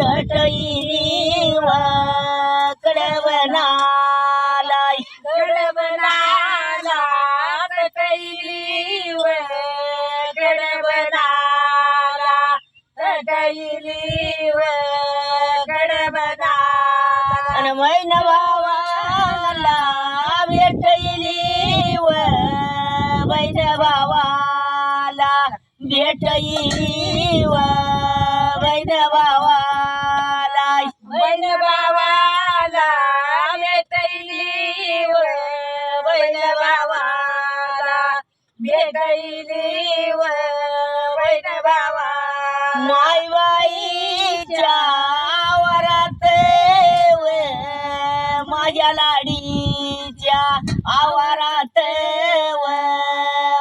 माई बाईची कडवनाला तटईली व कडवनाला गडबनाला आणि मैन भावाला भेटईली व मैन भावाला. भेटईली भेटैली व बन बाबा माय बाईच्या वरात व माझ्या लाडीच्या आवारात व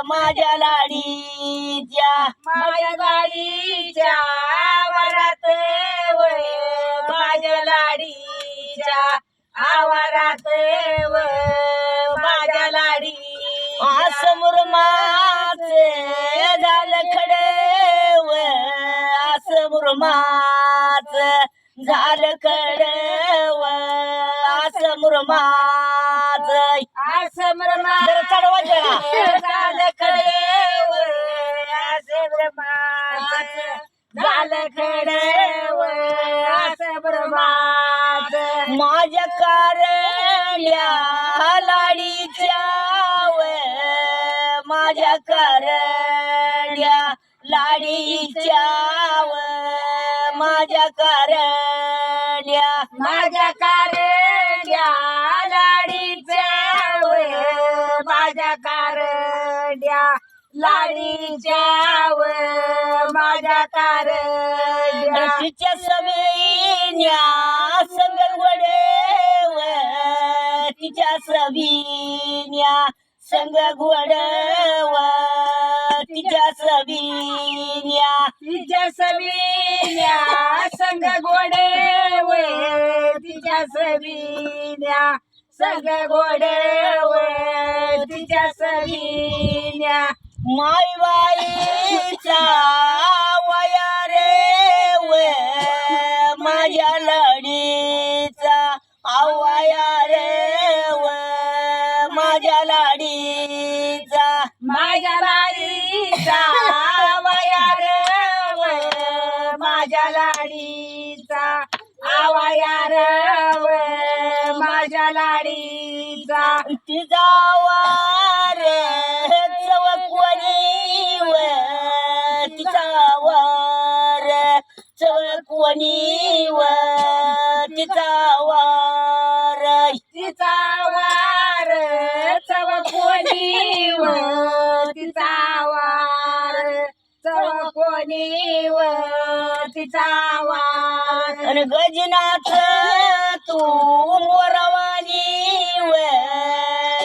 माझ्या लाडीच्या माझ्या गाडीच्या आवारात व माझ्या लाडीच्या आवारात व माझ्या लाडी समोर माच झालं खडव. समोर माच झालं खडव. समोर माच चढवा जरा. झालं खडेव. आसमर झालं खडेव. आसमर माझ्या कारल्या लाडीच्या माझ्या कारल्या माझ्या कारड्या लाडीच्या व माझ्या कारड्या लाडीच्या व माझ्या कारड्या. तिच्या समेन्या संग गोडव तिच्या सबिन्या संग गोडव तिच्या सबिन्या तिच्या सबिन्या संग गोडे व तिच्या सबिन्या संग गोडे व तिच्या सबिन्या माय बाईचा वया रे व माझ्या आवायार व माझ्या लाडीचा. तिचा वार चवकवणी व तिचा वार चवकवणी व तिचा वार तिचा वार गजनाथ तू मोरवानी व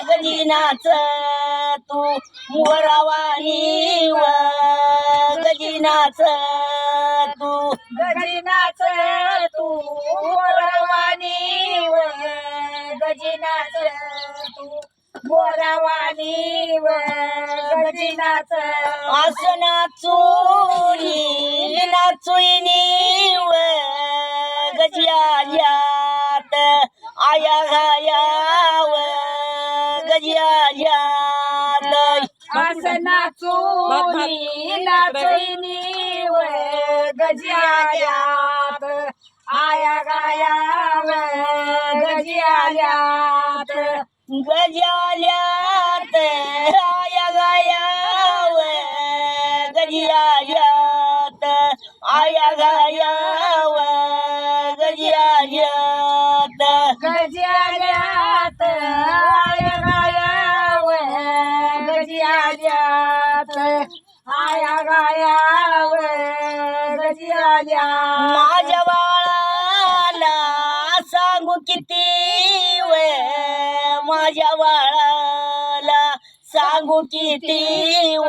गजिनाथ तू मोरवानी व गजिनाथ तू गजिनाच तू मोरवानी व गजिनाच तू व गजिनाच. असं नाचुनी नाचुनी व गजियात आया घाया व गजियात असं नाचूनी नाचईनी व गजियात आया गाया व गजियात गजाल्यात आया गायाव गजियात आया गायाव गजियात गजियात आया गायाव व गजियात आया गाया व सांगू किती व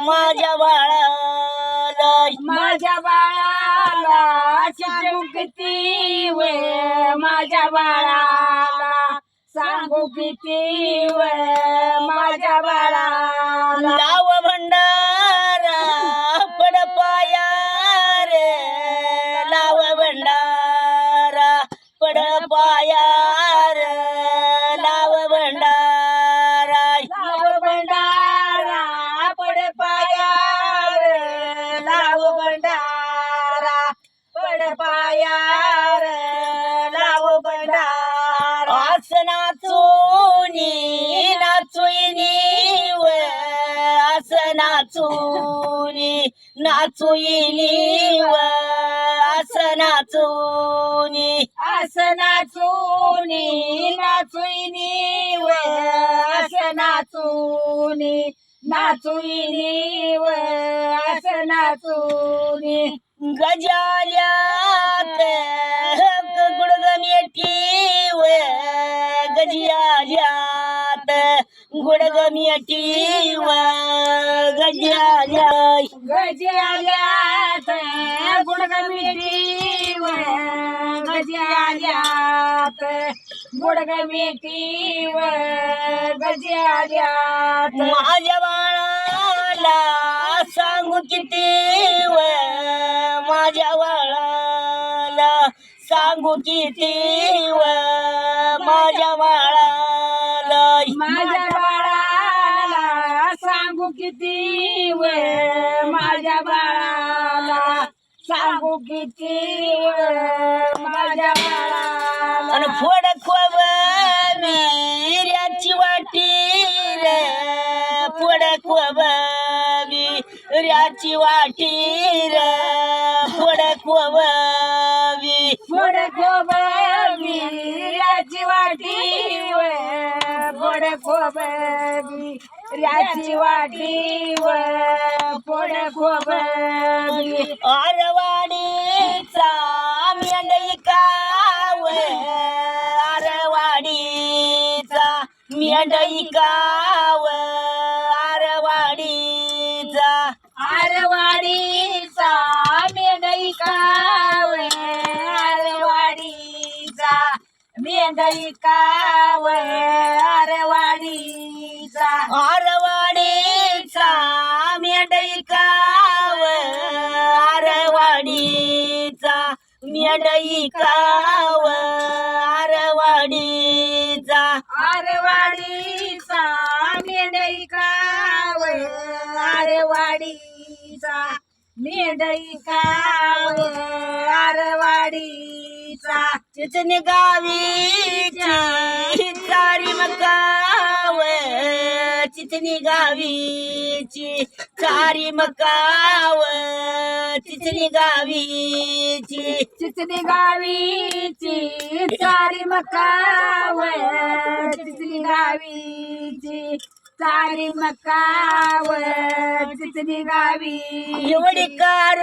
माझ्या बाळाला. माझ्या बाळाला सांगू किती वे माझ्या बाळाला. सांगू किती वे माझ्या बाळाला. लाव भंडारा पड पाया रे. लाव भंडारा पड पाया लाव भंडारा पड पाया रे लाव भंडारा. आस नाचूनी नाचुईनी व आस नाचूनी नाचुईनी व आस नाचूनी असं नाचूनी नाचुईनी व असं नाचूनी नाचुईनी व असं नाचूनी गजाल्यात. गुडगमेटी व गजियाल्यात गुडगमेटी व गजियाल्या गजे आल्यात गुडगमिटी व गजे आल्यात गुडगमिटी व गजे आल्यात बाळाला सांगू किती व माझ्या बाळाला? सांगू किती व माझ्या बाळाला? माझ्या बाळाला सांगू किती व माझ्या बाळाला? सांगू किती व माझ्या बाळाला? आणि फोड वीर्याची वाटी रे. फोड खोब वी फोड खोबरी वाटी व. फोड खोबरी याची वाटी व. फोड खोबरी आरवाडीचा मेंढईकाव आरवाडीचा मेंढईकाव आरवाडीचा मेंढई काव आरवाडीचा मेंढई काव आरवाडीचा मेंढईकाव आरवाडीचा मेंढईकाव आरवाडीचा आरवाडीचा मेंढई आरवाडीचा मेंढई काव आरवाडीचा चिचन गावीची चारी मकाव चिचनी गावीची चारी मकाव चिचनी गावीची. चिचनी गावीची चारी मकाव चिचनी गावीची चारी मकाव चिचणी गावी. एवढी कार